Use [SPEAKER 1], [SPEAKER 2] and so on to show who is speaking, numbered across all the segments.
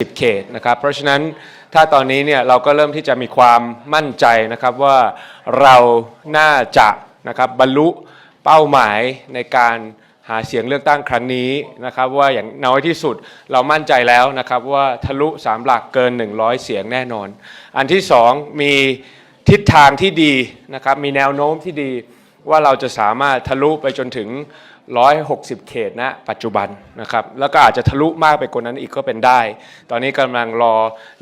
[SPEAKER 1] 10เขตนะครับเพราะฉะนั้นถ้าตอนนี้เนี่ยเราก็เริ่มที่จะมีความมั่นใจนะครับว่าเราน่าจะนะครับบรรลุเป้าหมายในการหาเสียงเลือกตั้งครั้งนี้นะครับว่าอย่างน้อยที่สุดเรามั่นใจแล้วนะครับว่าทะลุ3หลักเกิน 100 เสียงแน่นอน อันที่ 2 มีทิศทางที่ดีนะครับมีแนวโน้มที่ดีว่าเราจะสามารถทะลุไปจนถึง 160 เขตณปัจจุบันนะครับแล้วก็อาจจะทะลุมากไปกว่านั้นอีกก็เป็นได้ ตอนนี้กำลังรอ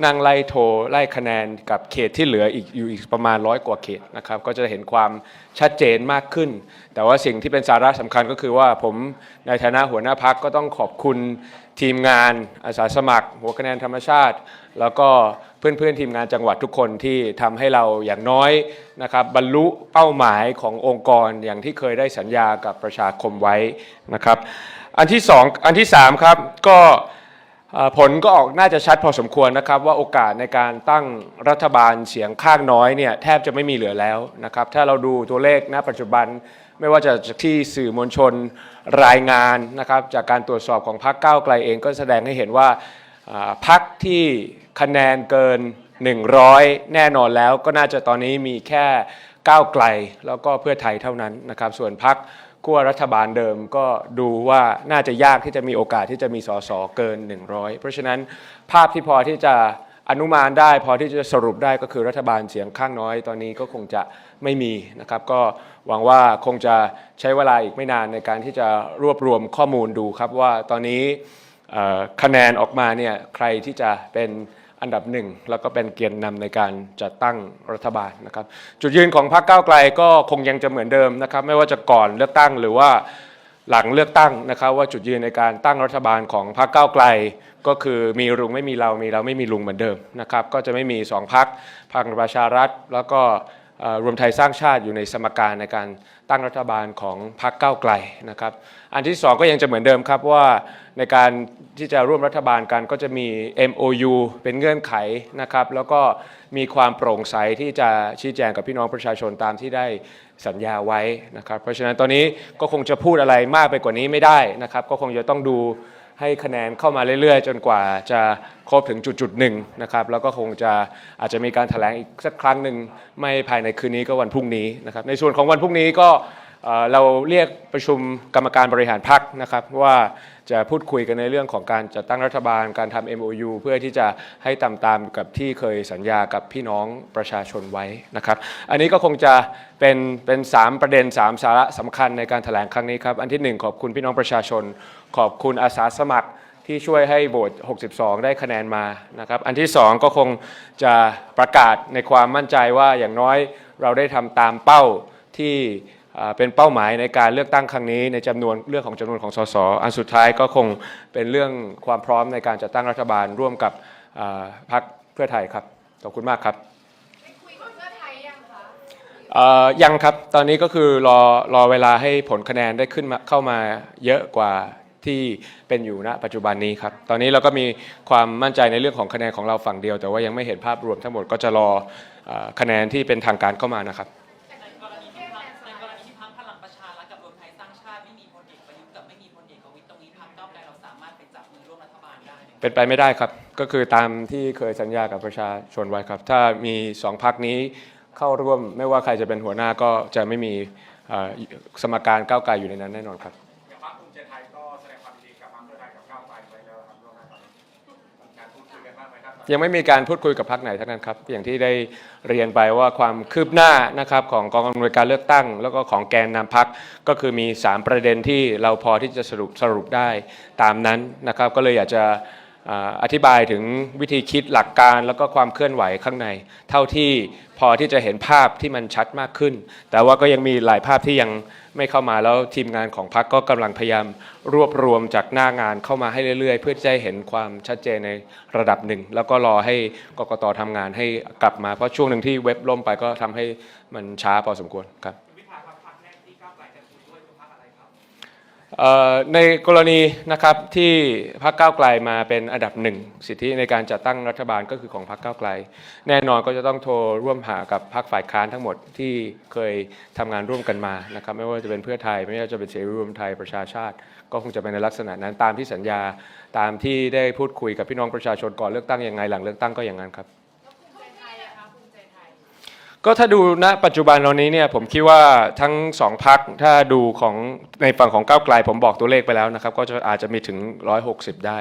[SPEAKER 1] นั่งไล่โทรไล่คะแนนกับเขตที่เหลืออีกอยู่อีกประมาณร้อยกว่าเขตนะครับก็จะเห็นความชัดเจนมากขึ้น แต่ว่าสิ่งที่เป็นสาระสำคัญก็คือว่าผมในฐานะหัวหน้าพักก็ต้องขอบคุณทีมงานอาสาสมัคร หัวคะแนนธรรมชาติ แล้วก็ เพื่อนๆทีมงานจังหวัดทุกคนที่ทำให้เราอย่างน้อยนะครับบรรลุเป้าหมายขององค์กรอย่างที่เคยได้สัญญากับประชาคมไว้นะครับ อันที่สองอันที่สามครับก็ผลก็ออกน่าจะชัดพอสมควรนะครับ ว่าโอกาสในการตั้งรัฐบาลเสียงข้างน้อยเนี่ยแทบจะไม่มีเหลือแล้วนะครับ ถ้าเราดูตัวเลขณปัจจุบันไม่ว่าจะจากที่สื่อมวลชนรายงานนะครับ จากการตรวจสอบของพรรคก้าวไกลเองก็แสดงให้เห็นว่าอ่าพักที่ คะแนนเกิน 100 แน่นอนแล้วก็น่าจะตอนนี้มีแค่ก้าวไกลแล้วก็เพื่อไทยเท่านั้นนะครับ ส่วนพักขั้วรัฐบาลเดิมก็ดูว่าน่าจะยากที่จะมีโอกาสที่จะมีสสเกิน 100 เพราะฉะนั้นภาพที่พอที่จะอนุมานได้พอที่จะสรุปได้ก็คือรัฐบาลเสียงข้างน้อยตอนนี้ก็คงจะไม่มีนะครับ ก็หวังว่าคงจะใช้เวลาอีกไม่นานในการที่จะรวบรวมข้อมูลดูครับว่าตอนนี้คะแนนออกมาเนี่ยใครที่จะเป็น อันดับหนึ่งแล้วก็เป็นเกียรตินำในการจัดตั้งรัฐบาลนะครับ จุดยืนของพรรคก้าวไกลก็คงยังจะเหมือนเดิมนะครับ ไม่ว่าจะก่อนเลือกตั้งหรือว่าหลังเลือกตั้งนะครับ ว่าจุดยืนในการตั้งรัฐบาลของพรรคก้าวไกล ก็คือมีลุงไม่มีเรามีเราไม่มีลุงเหมือนเดิมนะครับ ก็จะไม่มีสองพรรคพรรคประชารัฐแล้วก็ รวมไทยสร้างชาติอยู่ในสมการในการตั้งรัฐบาลของพรรคก้าวไกลนะครับ อันที่สองก็ยังจะเหมือนเดิมครับว่าในการที่จะร่วมรัฐบาลกันก็จะมี MOU เป็นเงื่อนไขนะครับ แล้วก็มีความโปร่งใสที่จะชี้แจงกับพี่น้องประชาชนตามที่ได้สัญญาไว้นะครับ เพราะฉะนั้นตอนนี้ก็คงจะพูดอะไรมากไปกว่านี้ไม่ได้นะครับ ก็คงจะต้องดู ให้คะแนนเข้ามาเรื่อยๆ จนกว่าจะครบถึงจุดๆหนึ่งนะครับแล้วก็คงจะอาจจะมีการแถลงอีกสักครั้งหนึ่งไม่ภายในคืนนี้ก็วันพรุ่งนี้นะครับในส่วนของวันพรุ่งนี้ก็เราเรียกประชุมกรรมการบริหารพรรคนะครับว่าจะพูดคุยกันในเรื่องของการจัดตั้งรัฐบาลการทำ MOU เพื่อที่จะให้ตามตามกับที่เคยสัญญากับพี่น้องประชาชนไว้นะครับ อันนี้ก็คงจะเป็นเป็นสามประเด็นสามสาระสำคัญในการแถลงครั้งนี้ครับ อันที่หนึ่งขอบคุณพี่น้องประชาชน ขอบคุณอาสาสมัครที่ช่วยให้โหวต 62 ได้คะแนนมานะครับ อันที่ 2 ก็คงจะประกาศในความมั่นใจว่าอย่างน้อยเราได้ทำตามเป้าที่เป็นเป้าหมายในการเลือกตั้งครั้งนี้ ในจำนวนเรื่องของจำนวนของสสอันสุดท้ายก็คงเป็นเรื่องความพร้อมในการจัดตั้งรัฐบาลร่วมกับพรรคเพื่อไทยครับขอบคุณมากครับ
[SPEAKER 2] ยังคะ
[SPEAKER 1] เอ่อยังครับตอนนี้ก็คือรอรอเวลาให้ผลคะแนนได้ขึ้นมาเข้ามาเยอะกว่า ที่เป็นอยู่ณปัจจุบันนี้ครับ ตอนนี้เราก็มีความมั่นใจในเรื่องของคะแนนของเราฝั่งเดียว แต่ว่ายังไม่เห็นภาพรวมทั้งหมดก็จะรอเอ่อคะแนนที่เป็นทางการเข้ามานะครับ
[SPEAKER 3] ในกรณีที่พรรคในกรณีที่พรรคพลังประชารัฐกับรวมไทยสร้างชาติไม่มีพลเอกประยุทธ์กับไม่มีพลเอกประวิตรตรงนี้พรรคก้าวไกลเราสามารถไปจับมือร่วมรัฐบาลได้ไหม
[SPEAKER 1] เป็นไปไม่ได้ครับ ก็คือตามที่เคยสัญญากับประชาชนไว้ครับ ถ้ามีสองพักนี้เข้าร่วมไม่ว่าใครจะเป็นหัวหน้าก็จะไม่มีเอ่อสมการก้าวไกลอยู่ในนั้นแน่นอนครับ
[SPEAKER 4] ยังไม่มีการพูดคุยกับ
[SPEAKER 1] พรรคไหนทั้งนั้นครับ อย่างที่ได้เรียนไปว่าความคืบหน้านะครับของกองอำนวยการเลือกตั้ง แล้วก็ของแกนนำพรรคก็คือมี 3 ประเด็นที่เราพอที่จะสรุปสรุปได้ตามนั้นนะครับ ก็เลยอยากจะอธิบายถึงวิธีคิดหลักการแล้วก็ความเคลื่อนไหวข้างใน เท่าที่พอที่จะเห็นภาพที่มันชัดมากขึ้น แต่ว่าก็ยังมีหลายภาพที่ยัง ไม่เข้ามาแล้วทีมงานของพักก็กำลังพยายามรวบรวมจากหน้างานเข้ามาให้เรื่อยๆ เพื่อจะเห็นความชัดเจนในระดับหนึ่ง แล้วก็รอให้กกตทำงานให้กลับมาเพราะช่วงหนึ่งที่เว็บล่มไปก็ทำให้มันช้าพอสมควรครับ ในกรณีนะครับที่พรรคก้าวไกลมาเป็นอันดับหนึ่งสิทธิในการจัดตั้งรัฐบาลก็คือของพรรคก้าวไกล แน่นอนก็จะต้องโทรร่วมหากับพรรคฝ่ายค้านทั้งหมดที่เคยทำงานร่วมกันมานะครับไม่ว่าจะเป็นเพื่อไทย ไม่ว่าจะเป็นเสรีรวมไทยประชาชาติ ก็คงจะเป็นในลักษณะนั้นตามที่สัญญาตามที่ได้พูดคุยกับพี่น้องประชาชนก่อนเลือกตั้งยังไงหลังเลือกตั้งก็อย่างนั้นครับ ก็ถ้าดูณปัจจุบันตอนนี้เนี่ยผมคิดว่าทั้งสองพักถ้าดูของในฝั่งของก้าวไกลผมบอกตัวเลขไปแล้วนะครับ ก็จะอาจจะมีถึง 160 ได้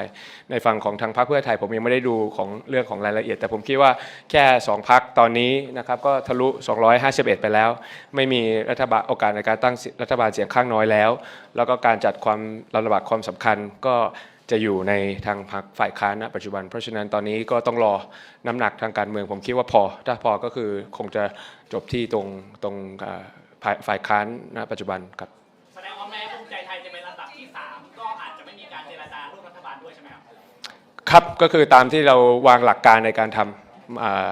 [SPEAKER 1] ในฝั่งของทางพรรคเพื่อไทย ผมยังไม่ได้ดูของเรื่องของรายละเอียด แต่ผมคิดว่าแค่ 2พักตอนนี้นะครับก็ทะลุ 251 ไปแล้ว ไม่มีรัฐบาลโอกาสในการตั้งรัฐบาลเสียงข้างน้อยแล้ว แล้วก็การจัดความระบาดความสำคัญก็ จะอยู่ในทางพรรคฝ่ายค้านณปัจจุบัน เพราะฉะนั้นตอนนี้ก็ต้องรอน้ำหนักทางการเมืองผมคิดว่าพอ ถ้าพอก็คือคงจะจบที่ตรงตรงเอ่อฝ่ายฝ่ายค้านณปัจจุบันครับ
[SPEAKER 5] แสดงว่าแม้ภูมิใจไทยจะเป็นลำดับที่3ก็อาจจะไม่มีการเจรจาร่วมรัฐบาลด้วยใช่ไหมครับ
[SPEAKER 1] ครับก็คือตามที่เราวางหลักการในการทำอ่า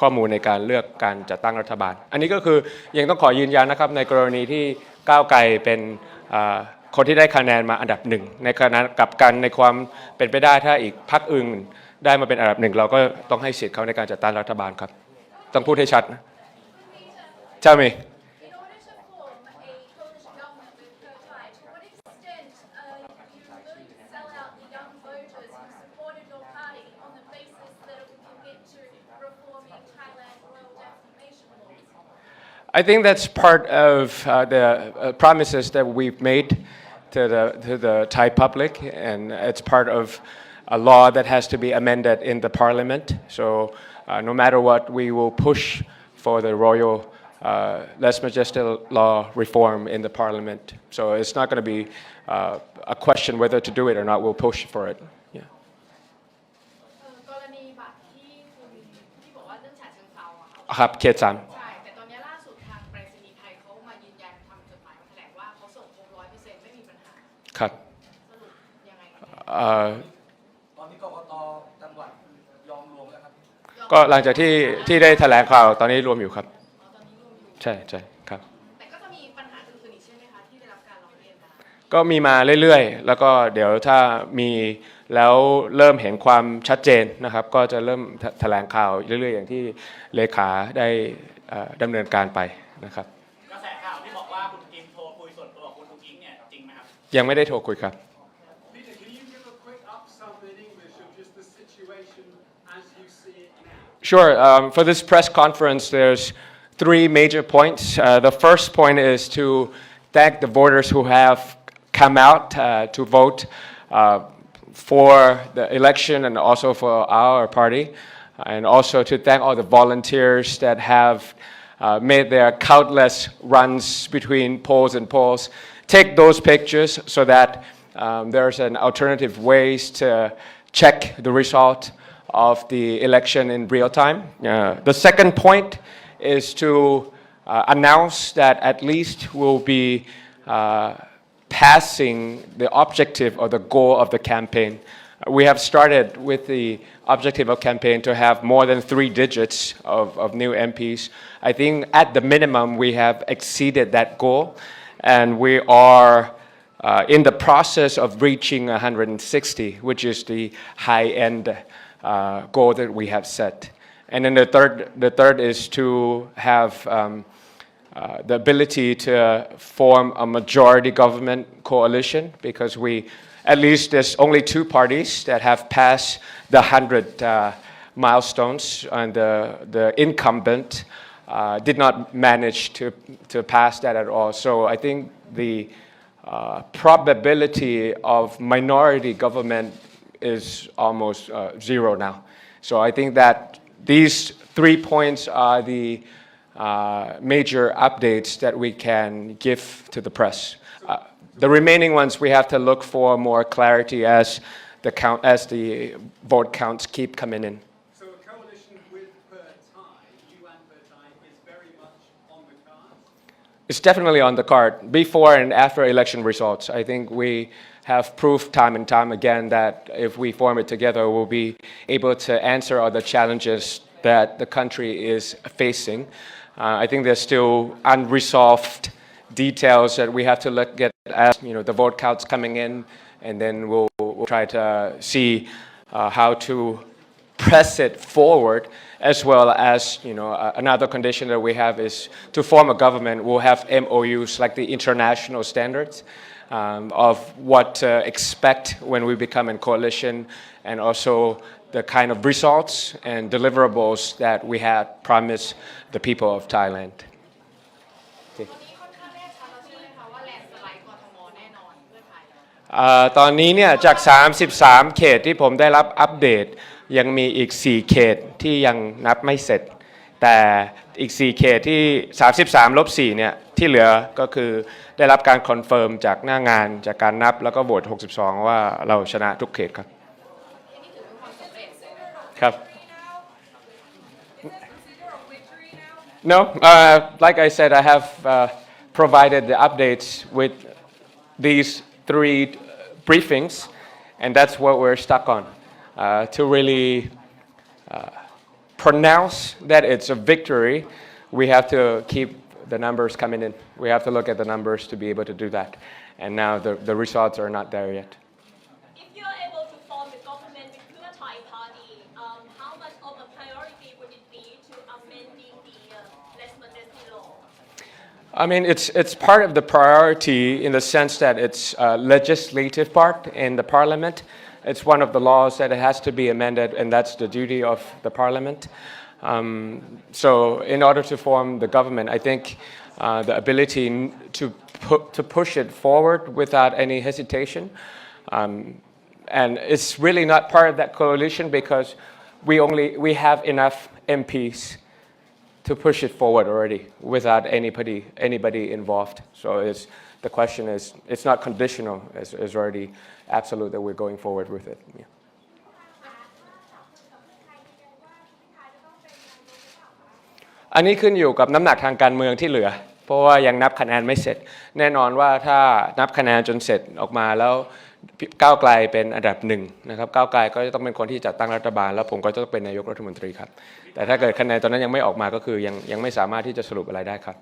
[SPEAKER 1] ข้อมูลในการเลือกการจัดตั้งรัฐบาล อันนี้ก็คือยังต้องขอยืนยันนะครับในกรณีที่ก้าวไกลเป็นอ่า คนที่ได้คะแนนมาอันดับหนึ่งในขณะกับกันในความเป็นไปได้ถ้าอีกพรรคอื่นได้มาเป็นอันดับหนึ่งเราก็ต้องให้สิทธิ์เขาในการจัดตั้งรัฐบาลครับ ต้องพูดให้ชัดนะใช่ไหม
[SPEAKER 2] In order to form a coalition government with Go Thai, to what extent are you going to sell out the young voters who supported your party on the basis that it will commit to reforming Thailand's royal defamation laws?
[SPEAKER 1] I think that's part of uh, the uh, promises that we've made to the, to the Thai public, and it's part of a law that has to be amended in the parliament. So, uh, no matter what, we will push for the royal uh, Les Majestic law reform in the parliament. So, it's not going to be uh, a question whether to do it or not. We'll push for it. Yeah.
[SPEAKER 2] เอ่อกรณีบัตรที่คุณที่บอกว่าเรื่องฉะเชิงเทราอะค่ะ
[SPEAKER 1] ครับเขตสาม
[SPEAKER 2] ตอนนี้ก
[SPEAKER 5] กตจังหวัดยอมรวมแล้วครับ
[SPEAKER 1] ก็หลังจากที่ที่ได้แถลงข่าวตอนนี้รวมอยู่ครับ
[SPEAKER 2] อ๋อตอนนี้รวมอยู่
[SPEAKER 1] ใช่ใช่ครับ
[SPEAKER 2] แต่ก็จะมีปัญหาอื่นๆอีกใช่ไหมคะที่ได้รับการร้องเรียนมา
[SPEAKER 1] ก็มีมาเรื่อยๆ แล้วก็เดี๋ยวถ้ามีแล้วเริ่มเห็นความชัดเจนนะครับ ก็จะเริ่มแถแถลงข่าวเรื่อยๆ อย่างที่เลขาได้เอ่อดำเนินการไปนะครับ
[SPEAKER 5] กระแสข่าวที่บอกว่าคุณกิมโทรคุยส่วนตัวกับคุณทุกิ้งเนี่ยจริงไหมครับ
[SPEAKER 1] ยังไม่ได้โทรคุยครับ Sure. Um, for this press conference, there's three major points. Uh, the first point is to thank the voters who have come out uh, to vote uh, for the election and also for our party, and also to thank all the volunteers that have uh, made their countless runs between polls and polls. Take those pictures so that um, there's an alternative ways to check the result of the election in real time. Uh, the second point is to uh, announce that at least we'll be uh, passing the objective or the goal of the campaign. We have started with the objective of campaign to have more than three digits of, of new MPs. I think at the minimum we have exceeded that goal, and we are uh, in the process of reaching 160, which is the high end uh, goal that we have set. And then the third, the third is to have um, uh, the ability to form a majority government coalition because we, at least there's only two parties that have passed the 100 uh, milestones, and the, the incumbent uh, did not manage to, to pass that at all. So I think the uh, probability of minority government is almost uh, zero now. So I think that these three points are the uh, major updates that we can give to the press. Uh, the remaining ones we have to look for more clarity as the count as the vote counts keep coming in.
[SPEAKER 6] So a coalition with Per Thai, you and Per is very much on the cards.
[SPEAKER 1] It's definitely on the card before and after election results. I think we have proved time and time again that if we form it together, we'll be able to answer all the challenges that the country is facing. Uh, I think there's still unresolved details that we have to look at as you know the vote counts coming in, and then we'll, we'll try to see uh, how to press it forward, as well as you know uh, another condition that we have is to form a government. We'll have MOUs like the international standards um, of what to expect when we become in coalition, and also the kind of results and deliverables that we had promised the people of Thailand.
[SPEAKER 7] อ่า
[SPEAKER 1] ตอนนี้เนี่ยจาก 33 เขตที่ผมได้รับอัปเดต ยังมีอีก 4 เขตที่ยังนับไม่เสร็จ แต่อีก 4 เขตที่ 33ลบ4เนี่ยที่เหลือก็คือได้รับการคอนเฟิร์มจากหน้างานจากการนับแล้วก็โหวต62 ว่าเราชนะทุกเขตครับครับ No, uh, like I said, I have uh, provided the updates with these three briefings, and that's what we're stuck on. Uh, to really uh, pronounce that it's a victory, we have to keep the numbers coming in. We have to look at the numbers to be able to do that. And now the, the results are not there yet.
[SPEAKER 2] If you are able to form the government with Pheu Thai Party, um, how much of a priority would it be to amending the uh, less law?
[SPEAKER 1] I mean, it's, it's part of the priority in the sense that it's a legislative part in the parliament. It's one of the laws that it has to be amended, and that's the duty of the parliament. Um, so, in order to form the government, I think uh, the ability to, pu- to push it forward without any hesitation. Um, and it's really not part of that coalition because we only we have enough MPs to push it forward already without anybody anybody involved. So it's the question is it's not conditional. It's, it's already absolute that we're going forward with it. Yeah. อันนี้ขึ้นอยู่กับน้ำหนักทางการเมืองที่เหลือ เพราะว่ายังนับคะแนนไม่เสร็จ แน่นอนว่าถ้านับคะแนนจนเสร็จออกมาแล้วก้าวไกลเป็นอันดับหนึ่งนะครับก้าวไกลก็จะต้องเป็นคนที่จัดตั้งรัฐบาล แล้วผมก็จะต้องเป็นนายกรัฐมนตรีครับ แต่ถ้าเกิดคะแนนตอนนั้นยังไม่ออกมาก็คือยังยังไม่สามารถที่จะสรุปอะไรได้ครับ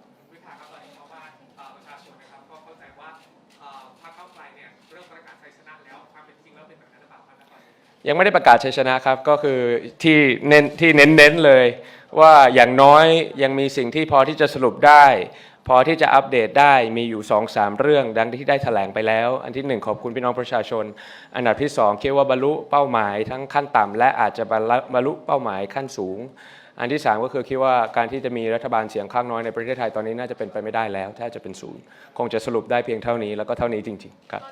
[SPEAKER 4] ยัง
[SPEAKER 1] ไม่ได้ประกาศชัยชนะครับ ก็คือที่เน้นที่เน้นๆเลย ว่าอย่างน้อยยังมีสิ่งที่พอที่จะสรุปได้ พอที่จะอัปเดตได้มีอยู่2 3เรื่อง ดังที่ได้แถลงไปแล้ว อันที่หนึ่งขอบคุณพี่น้องประชาชน อันดับที่ 2 คิดว่าบรรลุเป้าหมายทั้งขั้นต่ำและอาจจะบรรลุเป้าหมายขั้นสูงอันที่ 3 ก็คือคิดว่าการที่จะมีรัฐบาลเสียงข้างน้อยในประเทศไทยตอนนี้น่าจะเป็นไปไม่ได้แล้วถ้าจะเป็นศูนย์ คงจะสรุปได้เพียงเท่านี้แล้วก็เท่านี้จริง ๆ ครับ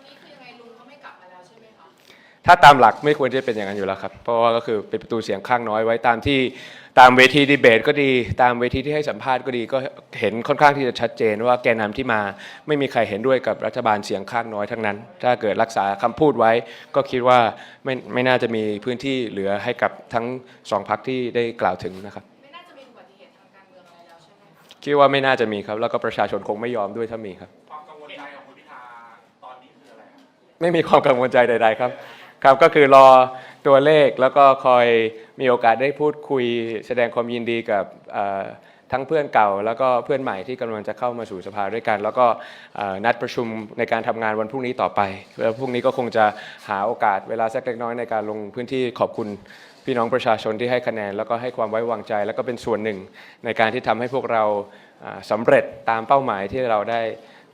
[SPEAKER 1] ถ้าตามหลักไม่ควรจะเป็นอย่างนั้นอยู่แล้วครับ เพราะว่าก็คือเป็นประตูเสียงข้างน้อยไว้ตามที่ตามเวทีดีเบตก็ดี ตามเวทีที่ให้สัมภาษณ์ก็ดีก็เห็นค่อนข้างที่จะชัดเจนว่าแกนนำที่มาไม่มีใครเห็นด้วยกับรัฐบาลเสียงข้างน้อยทั้งนั้น ถ้าเกิดรักษาคำพูดไว้ ก็คิดว่าไม่ไม่น่าจะมีพื้นที่เหลือให้กับทั้งสองพรรคที่ได้กล่าวถึงนะครับ
[SPEAKER 7] ไม่น่าจะมีอุบัติเหตุทางการเมืองอะไรแล้วใช่ไหมคะ
[SPEAKER 1] คิดว่าไม่น่าจะมีครับ แล้วก็ประชาชนคงไม่ยอมด้วยถ้ามีครับ
[SPEAKER 4] ความกังวลใจของคุณพิธาตอนนี้คืออะไรครับ
[SPEAKER 1] ไม่มีความกังวลใจใด ๆ ครับ ครับก็คือรอตัวเลขแล้วก็คอยมีโอกาสได้พูดคุย แสดงความยินดีกับทั้งเพื่อนเก่า แล้วก็เพื่อนใหม่ที่กำลังจะเข้ามาสู่สภาด้วยกัน แล้วก็นัดประชุมในการทำงานวันพรุ่งนี้ต่อไปแล้วพรุ่งนี้ก็คงจะหาโอกาสเวลาสักเล็กน้อยในการลงพื้นที่ขอบคุณพี่น้องประชาชนที่ให้คะแนน แล้วก็ให้ความไว้วางใจ แล้วก็เป็นส่วนหนึ่งในการที่ทำให้พวกเราอ่าสำเร็จตามเป้าหมายที่เราได้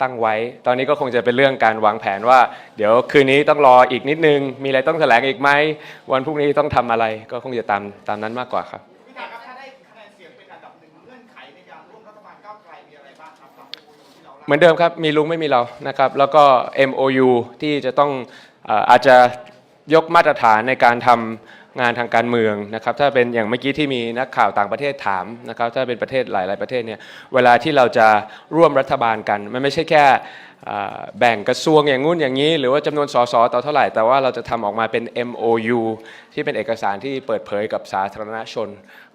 [SPEAKER 1] ตั้งไว้ ตอนนี้ก็คงจะเป็นเรื่องการวางแผนว่า เดี๋ยวคืนนี้ต้องรออีกนิดนึง มีอะไรต้องแถลงอีกไหม วันพรุ่งนี้ต้องทำอะไร ก็คงจะตามตามนั้นมากกว่าครับ
[SPEAKER 5] พิธาครับถ้าได้คะแนนเสียงเป็นอันดับหนึ่งเงื่อนไขในการร่วมรัฐบาลก้าวไกลมีอะไรบ้างครับเห
[SPEAKER 1] มือนเดิมครับ มีลุงไม่มีเรานะครับ แล้วก็ MOU ที่จะต้องเอ่ออาจจะยกมาตรฐานในการทำ งานทางการเมืองนะครับถ้าเป็นอย่างเมื่อกี้ที่มีนักข่าวต่างประเทศถามนะครับถ้าเป็นประเทศหลาย ๆ ประเทศเนี่ยเวลาที่เราจะร่วมรัฐบาลกันมันไม่ใช่แค่ แบ่งกระทรวงอย่างงู้นอย่างนี้ หรือว่าจำนวนสสต่อเท่าไหร่ แต่ว่าเราจะทำออกมาเป็น MOU ที่เป็นเอกสารที่เปิดเผยกับสาธารณชน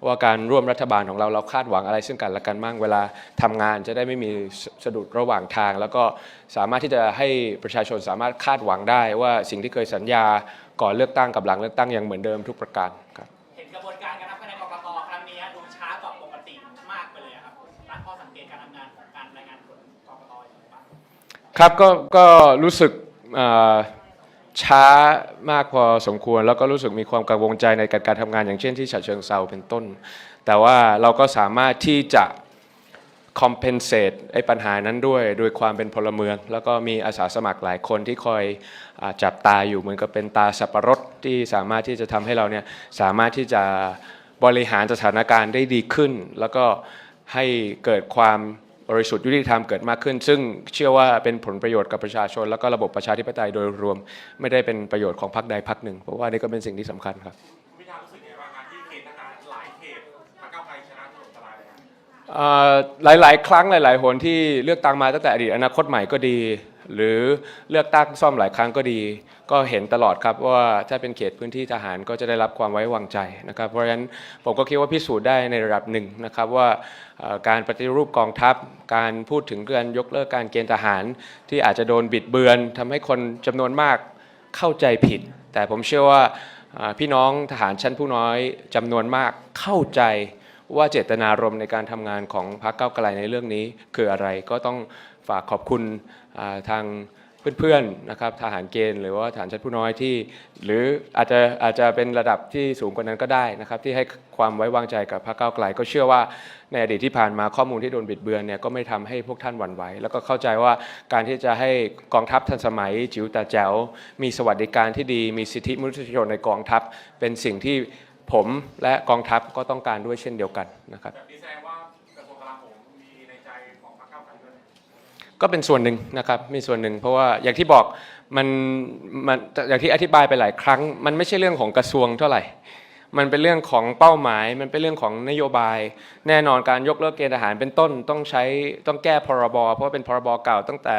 [SPEAKER 1] ว่าการร่วมรัฐบาลของเราเราคาดหวังอะไรซึ่งกันและกันบ้างเวลาทำงานจะได้ไม่มีสสะดุดระหว่างทาง แล้วก็สามารถที่จะให้ประชาชนสามารถคาดหวังได้ว่าสิ่งที่เคยสัญญาก่อนเลือกตั้งกับหลังเลือกตั้งยังเหมือนเดิมทุกประการครับ
[SPEAKER 5] ครับก็ก็รู้
[SPEAKER 1] สึกช้ามากพอสมควร แล้วก็รู้สึกมีความกังวลใจในการการทำงานอย่างเช่นที่ฉะเชิงเซาเป็นต้น แต่ว่าเราก็สามารถที่จะ compensate ไอ้ปัญหานั้นด้วยโดยความเป็นพลเมือง แล้วก็มีอาสาสมัครหลายคนที่คอยอจับตาอยู่เหมือนกับเป็นตาสับปะรดที่สามารถที่จะทำให้เราเนี่ยสามารถที่จะบริหารสถานการณ์ได้ดีขึ้น แล้วก็ให้เกิดความ บริสุทธิ์ยุติธรรมเกิดมากขึ้น ซึ่งเชื่อว่าเป็นผลประโยชน์กับประชาชน แล้วก็ระบบประชาธิปไตยโดยรวม ไม่ได้เป็นประโยชน์ของพรรคใดพรรคหนึ่งเพราะว่านี่ก็เป็นสิ่งที่สำคัญครับ
[SPEAKER 4] พิธารู้สึกไงบ้างครับที่เขตทหารหลายเขตพรรคก้าวไกลชนะถล่มทลายเลยครับ
[SPEAKER 1] เอ่อหลายๆครั้งหลาย ๆ หนที่เลือกตั้งมาตั้งแต่อดีตอนาคตใหม่ก็ดี หรือเลือกตั้งซ่อมหลายครั้งก็ดี ก็เห็นตลอดครับว่าถ้าเป็นเขตพื้นที่ทหารก็จะได้รับความไว้วางใจนะครับ เพราะฉะนั้นผมก็คิดว่าพิสูจน์ได้ในระดับหนึ่งนะครับว่าการปฏิรูปกองทัพ การพูดถึงการยกเลิกการเกณฑ์ทหาร ที่อาจจะโดนบิดเบือนทำให้คนจำนวนมากเข้าใจผิด แต่ผมเชื่อว่าพี่น้องทหารชั้นผู้น้อยจำนวนมากเข้าใจว่าเจตนารมณ์ในการทำงานของพรรคเก้าไกลในเรื่องนี้คืออะไรก็ต้องฝากขอบคุณทาง เพื่อนๆนะครับทหารเกณฑ์หรือว่าทหารชั้นผู้น้อยที่ หรืออาจจะอาจจะเป็นระดับที่สูงกว่านั้นก็ได้นะครับ ที่ให้ความไว้วางใจกับพรรคก้าวไกล ก็เชื่อว่าในอดีตที่ผ่านมาข้อมูลที่โดนบิดเบือนเนี่ยก็ไม่ทำให้พวกท่านหวั่นไหวแล้วก็เข้าใจว่าการที่จะให้กองทัพทันสมัย จิ๋วต่แจ๋วมีสวัสดิการที่ดี มีสิทธิมนุษยชนในกองทัพ เป็นสิ่งที่ผมและกองทัพก็ต้องการด้วยเช่นเดียวกันนะครับ
[SPEAKER 4] ก็
[SPEAKER 1] เป็นส่วนหนึ่งนะครับมีส่วนหนึ่ง เพราะว่าอย่างที่บอกมันมันอย่างที่อธิบายไปหลายครั้ง มันไม่ใช่เรื่องของกระทรวงเท่าไหร่ มันเป็นเรื่องของเป้าหมาย มันเป็นเรื่องของนโยบาย แน่นอนการยกเลิกเกณฑ์ทหารเป็นต้นต้องใช้ต้องแก้พรบเพราะว่าเป็นพรบเก่าตั้งแต่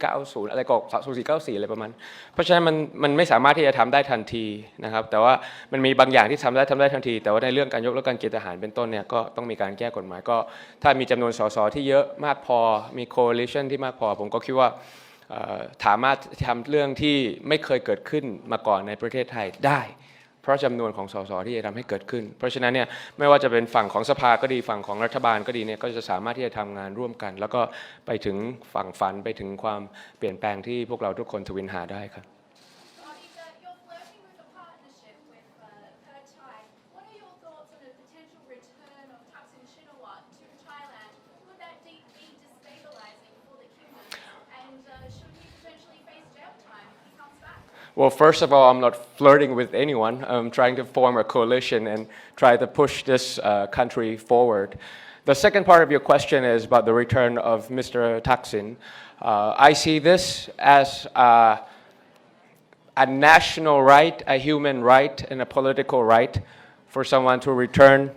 [SPEAKER 1] 2490 อะไรก็2494 อะไรประมาณ เพราะฉะนั้นมันมันไม่สามารถที่จะทำได้ทันทีนะครับ แต่ว่ามันมีบางอย่างที่ทำได้ทำได้ทันที แต่ว่าในเรื่องการยกเลิกการเกณฑ์ทหารเป็นต้นเนี่ยก็ต้องมีการแก้กฎหมายก็ ถ้ามีจำนวนสสที่เยอะมากพอมี coalition ที่มากพอ ผมก็คิดว่าสามารถทำเรื่องที่ไม่เคยเกิดขึ้นมาก่อนในประเทศไทยได้ ราะจำนวนของสสที่จะทำให้เกิดขึ้น เพราะฉะนั้นเนี่ยไม่ว่าจะเป็นฝั่งของสภาก็ดีฝั่งของรัฐบาลก็ดีเนี่ยก็จะสามารถที่จะทำงานร่วมกัน แล้วก็ไปถึงฝั่งฝันไปถึงความเปลี่ยนแปลงที่พวกเราทุกคนทวินหาได้ครับ Well, first of all, I'm not flirting with anyone. I'm trying to form a coalition and try to push this uh, country forward. The second part of your question is about the return of Mr. Thaksin. Uh, I see this as uh, a national right, a human right, and a political right for someone to return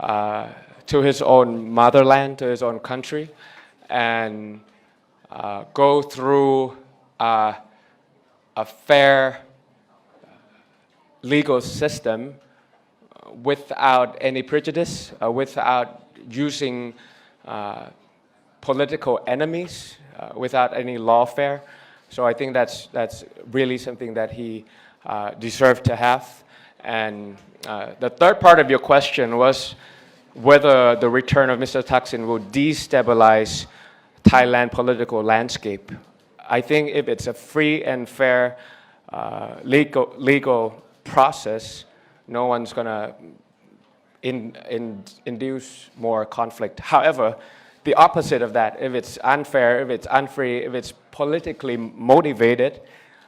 [SPEAKER 1] uh, to his own motherland, to his own country, and uh, go through uh, a fair legal system without any prejudice, uh, without using uh, political enemies, uh, without any lawfare. So I think that's, that's really something that he uh, deserved to have. And uh, the third part of your question was whether the return of Mr. Thaksin will destabilize Thailand political landscape. I think if it's a free and fair uh, legal, legal process, no one's going to in, in, induce more conflict. However, the opposite of that, if it's unfair, if it's unfree, if it's politically motivated,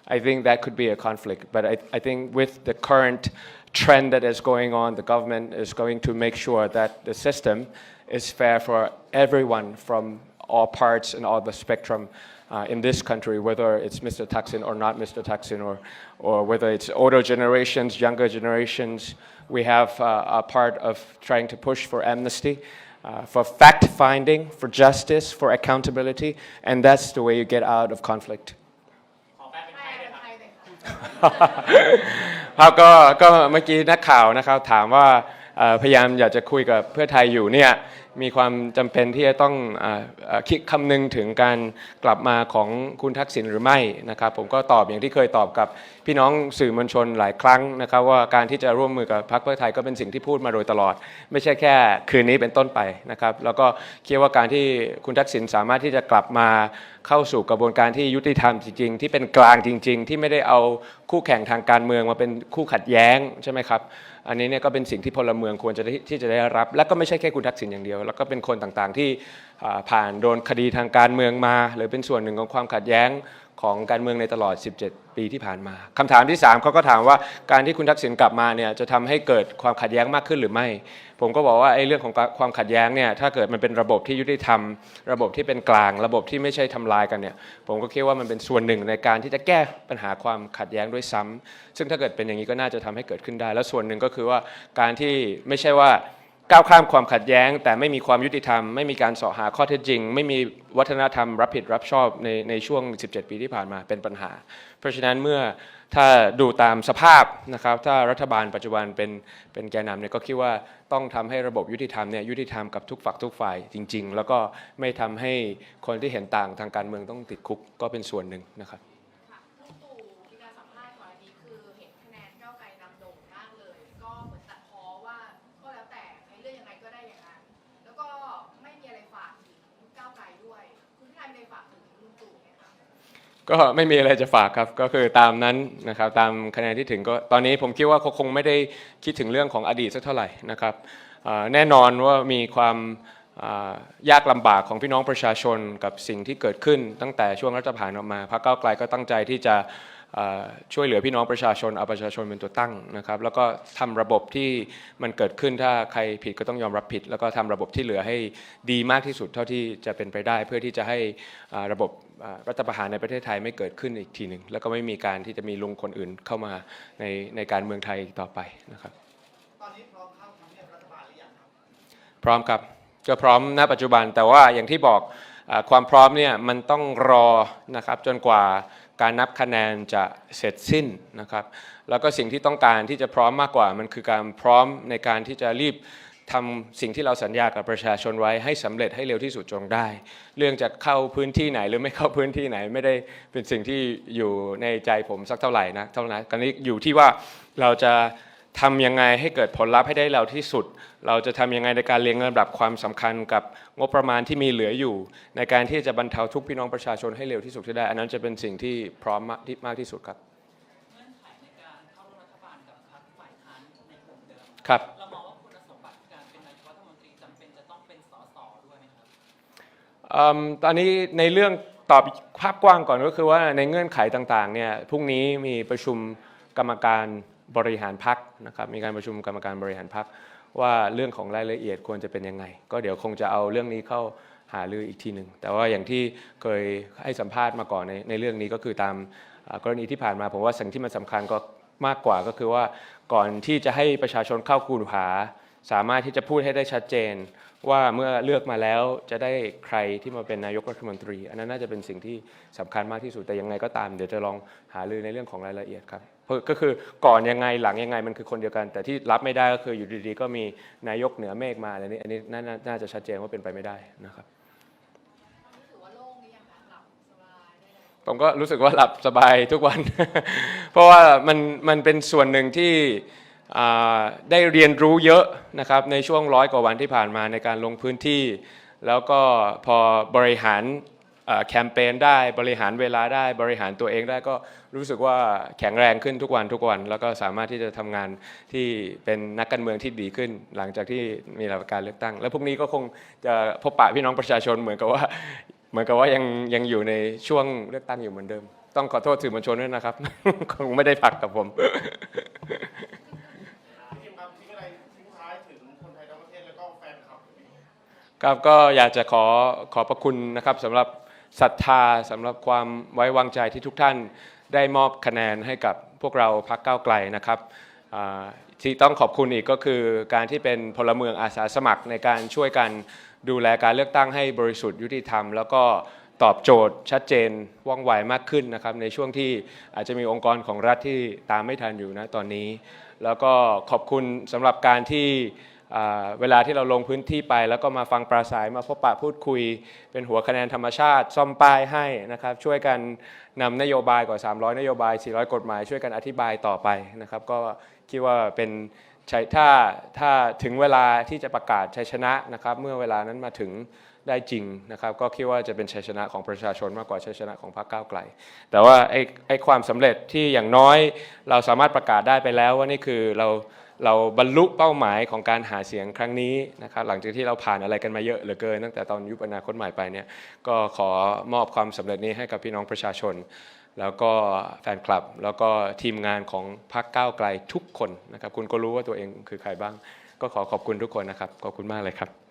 [SPEAKER 1] I think that could be a conflict. But I, I think with the current trend that is going on, the government is going to make sure that the system is fair for everyone from all parts and all the spectrum uh, in this country, whether it's Mr. Thaksin or not Mr. Thaksin, or, or whether it's older generations, younger generations. We have uh, a part of trying to push for amnesty, uh, for fact finding, for justice, for accountability, and that's the way you get out of conflict.
[SPEAKER 3] ขอแปลเป็นไทยเลยครับ
[SPEAKER 7] ไทยเลยค่ะ
[SPEAKER 1] ครับก็ก็เมื่อกี้นักข่าวนะครับถามว่า เอ่อพยายามอยากจะคุยกับเพื่อไทยอยู่เนี่ย มีความจำเป็นที่จะต้องอคิดคำนึงถึงการกลับมาของคุณทักษิณหรือไม่นะครับ ผมก็ตอบอย่างที่เคยตอบกับพี่น้องสื่อมวลชนหลายครั้งนะครับ ว่าการที่จะร่วมมือกับพรรคเพื่อไทยก็เป็นสิ่งที่พูดมาโดยตลอด ไม่ใช่แค่คืนนี้เป็นต้นไปนะครับ แล้วก็คิดว่าการที่คุณทักษิณสามารถที่จะกลับมา เข้าสู่กระบวนการที่ยุติธรรมจริงๆ ที่เป็นกลางจริง ๆ ที่ไม่ได้เอาคู่แข่งทางการเมืองมาเป็นคู่ขัดแย้งใช่ไหมครับ อันนี้เนี่ยก็เป็นสิ่งที่พลเมืองควรจะได้ที่จะได้รับ และก็ไม่ใช่แค่คุณทักษิณอย่างเดียว แล้วก็เป็นคนต่างๆที่ผ่านโดนคดีทางการเมืองมา หรือเป็นส่วนหนึ่งของความขัดแย้ง ของการเมืองในตลอด 17 ปีที่ผ่านมาคำถามที่ 3เขาก็ถามว่าการที่คุณทักษิณกลับมาเนี่ยจะทำให้เกิดความขัดแย้งมากขึ้นหรือไม่ ผมก็บอกว่าไอ้เรื่องของความขัดแย้งเนี่ยถ้าเกิดมันเป็นระบบที่ยุติธรรม ระบบที่เป็นกลาง ระบบที่ไม่ใช่ทำลายกันเนี่ยผมก็คิดว่ามันเป็นส่วนหนึ่งในการที่จะแก้ปัญหาความขัดแย้งด้วยซ้ำซึ่งถ้าเกิดเป็นอย่างนี้ก็น่าจะทำให้เกิดขึ้นได้ แล้วส่วนหนึ่งก็คือว่าการที่ไม่ใช่ว่า ก้าวข้ามความขัดแย้ง แต่ไม่มีความยุติธรรม ไม่มีการสาะหาข้อเท็จจริง ไม่มีวัฒนธรรมรับผิดรับชอบในในช่วง 17 ปีที่ผ่านมาเป็นปัญหา เพราะฉะนั้นเมื่อถ้าดูตามสภาพนะครับถ้ารัฐบาลปัจจุบันเป็นเป็นแกนนำเนี่ยก็คิดว่าต้องทำให้ระบบยุติธรรมเนี่ยยุติธรรมกับทุกฝักทุกฝ่ายจริง ๆ แล้วก็ไม่ทำให้คนที่เห็นต่างทางการเมืองต้องติดคุกก็เป็นส่วนหนึ่งนะครับ
[SPEAKER 7] ก็ไม่มีอะไร
[SPEAKER 1] จะฝากครับก็คือตามนั้นนะครับตามคะแนนที่ถึงก็ตอนนี้ผมคิดว่าเขาคงไม่ได้คิดถึงเรื่องของอดีตสักเท่าไหร่นะครับแน่นอนว่ามีความยากลำบากของพี่น้องประชาชนกับสิ่งที่เกิดขึ้นตั้งแต่ช่วงรัฐประหารออกมาพรรคก้าวไกลก็ตั้งใจที่จะ ช่วยเหลือพี่น้องประชาชนเอาประชาชนเป็นตัวตั้งนะครับแล้วก็ทำระบบที่มันเกิดขึ้นถ้าใครผิดก็ต้องยอมรับผิด แล้วก็ทำระบบที่เหลือให้ดีมากที่สุดเท่าที่จะเป็นไปได้ เพื่อที่จะให้อ่าระบบอ่ารัฐประหารในประเทศไทยไม่เกิดขึ้นอีกทีหนึ่งแล้วก็ไม่มีการที่จะมีลุงคนอื่นเข้ามาในในการเมืองไทยอีกต่อไปนะครับ
[SPEAKER 5] ตอนนี้พร้อมเข้าทำเนียบรัฐบาลหรือยังครับ
[SPEAKER 1] พร้อมครับก็พร้อมณปัจจุบันแต่ว่าอย่างที่บอกอาความพร้อมเนี่ยมันต้องรอนะครับจนกว่า การนับคะแนนจะเสร็จสิ้นนะครับ แล้วก็สิ่งที่ต้องการที่จะพร้อมมากกว่ามันคือการพร้อมในการที่จะรีบทำสิ่งที่เราสัญญากับประชาชนไว้ให้สำเร็จให้เร็วที่สุดจงได้ เรื่องจะเข้าพื้นที่ไหนหรือไม่เข้าพื้นที่ไหนไม่ได้เป็นสิ่งที่อยู่ในใจผมสักเท่าไหร่นะเท่านั้นกันนี้อยู่ที่ว่าเราจะ ทำยังไงให้เกิดผลลัพธ์ให้ได้เร็วที่สุด เราจะทำยังไงในการเรียงลำดับความสำคัญกับงบประมาณที่มีเหลืออยู่ ในการที่จะบรรเทาทุกข์พี่น้องประชาชนให้เร็วที่สุดที่ได้ อันนั้นจะเป็นสิ่งที่พร้อมมากที่มากที่สุดครับ
[SPEAKER 3] เงื่อนไขในการเข้าร่วมรัฐบาลกับพรรคฝ่ายค้านในกลุ่มเดิม
[SPEAKER 1] ครับ
[SPEAKER 3] เรามองว่าคุณสมบัติการเป็นนายกรัฐมนตรีจำเป็นจะต้องเป็นสสด้วยไหมครับ
[SPEAKER 1] อืมตอนนี้ในเรื่องตอบภาพกว้างก่อนก็คือว่าในเงื่อนไขต่างๆเนี่ยพรุ่งนี้มีประชุมกรรมการ บริหารพักนะครับมีการประชุมกรรมการบริหารพักว่าเรื่องของรายละเอียดควรจะเป็นยังไง ก็เดี๋ยวคงจะเอาเรื่องนี้เข้าหารืออีกทีหนึ่งแต่ว่าอย่างที่เคยให้สัมภาษณ์มาก่อนในในเรื่องนี้ก็คือตามกรณีที่ผ่านมาผมว่าสิ่งที่มันสำคัญก็มากกว่าก็คือว่าก่อนที่จะให้ประชาชนเข้าคูหา สามารถที่จะพูดให้ได้ชัดเจน ว่าเมื่อเลือกมาแล้วจะได้ใครที่มาเป็นนายกรัฐมนตรี อันนั้นน่าจะเป็นสิ่งที่สำคัญมากที่สุดแต่ยังไงก็ตาม เดี๋ยวจะลองหารือในเรื่องของรายละเอียดครับ ก็คือก่อนยังไงหลังยังไงมันคือคนเดียวกัน แต่ที่รับไม่ได้ก็คืออยู่ดีๆ ก็มีนายกเหนือเมฆมาอะไรนี้อันนี้น่าจะชัดเจนว่าเป็นไปไม่ได้นะครับผมก็รู้สึกว่าหลับสบายทุกวัน เพราะว่ามันมันเป็นส่วนหนึ่งที่ได้เรียนรู้เยอะนะครับในช่วงร้อยกว่าวันที่ผ่านมาในการลงพื้นที่ แล้วก็พอบริหารแคมเปญได้บริหารเวลาได้บริหารตัวเองได้ก็ รู้สึกว่าแข็งแรงขึ้นทุกวันทุกวัน แล้วก็สามารถที่จะทำงานที่เป็นนักการเมืองที่ดีขึ้น หลังจากที่มีหลักการเลือกตั้ง แล้วพรุ่งนี้ก็คงจะพบปะพี่น้องประชาชนเหมือนกับว่าเหมือนกับว่ายังยังอยู่ในช่วงเลือกตั้งอยู่เหมือนเดิม ต้องขอโทษสื่อมวลชนด้วยนะครับ คงไม่ได้พักกับผม
[SPEAKER 5] ก็แฟนคลับ
[SPEAKER 1] ครับก็อยากจะขอขอบพระคุณนะครับสำหรับศรัทธาสำหรับความไว้วางใจที่ทุกท่าน ได้มอบคะแนนให้กับพวกเราพักก้าไกลนะครับที่ต้องขอบคุณอีกก็คือการที่เป็นพลเมืองอาสาสมัครในการช่วยกันดูแลการเลือกตั้งให้บริสุทธิ์ยุติธรรม แล้วก็ตอบโจทย์ชัดเจนว่องไวมากขึ้นนะครับในช่วงที่อาจจะมีองค์กรของรัฐที่ตามไม่ทันอยู่นะตอนนี้ แล้วก็ขอบคุณสำหรับการที่ เวลาที่เราลงพื้นที่ไป แล้วก็มาฟังปราศัยมาพบปะพูดคุย เป็นหัวคะแนนธรรมชาติ ซ่อมป้ายให้นะครับ ช่วยกันนำนโยบายกว่า 300 นโยบาย 400 กฎหมาย ช่วยกันอธิบายต่อไปนะครับ ก็คิดว่าเป็นชัยถ้าถ้าถึงเวลาที่จะประกาศชัยชนะนะครับ เมื่อเวลานั้นมาถึงได้จริงนะครับ ก็คิดว่าจะเป็นชัยชนะของประชาชนมากกว่าชัยชนะของพรรคก้าวไกล แต่ว่าไอ้ไอ้ความสำเร็จที่อย่างน้อยเราสามารถประกาศได้ไปแล้วว่านี่คือเรา เราบรรลุเป้าหมายของการหาเสียงครั้งนี้นะครับหลังจากที่เราผ่านอะไรกันมาเยอะเหลือเกิน ตั้งแต่ตอนยุบอนาคตใหม่ไปเนี่ยก็ขอมอบความสำเร็จนี้ให้กับพี่น้องประชาชน แล้วก็แฟนคลับ แล้วก็ทีมงานของพรรคก้าวไกลทุกคนนะครับคุณก็รู้ว่าตัวเองคือใครบ้าง ก็ขอขอบคุณทุกคนนะครับขอบคุณมากเลยครับ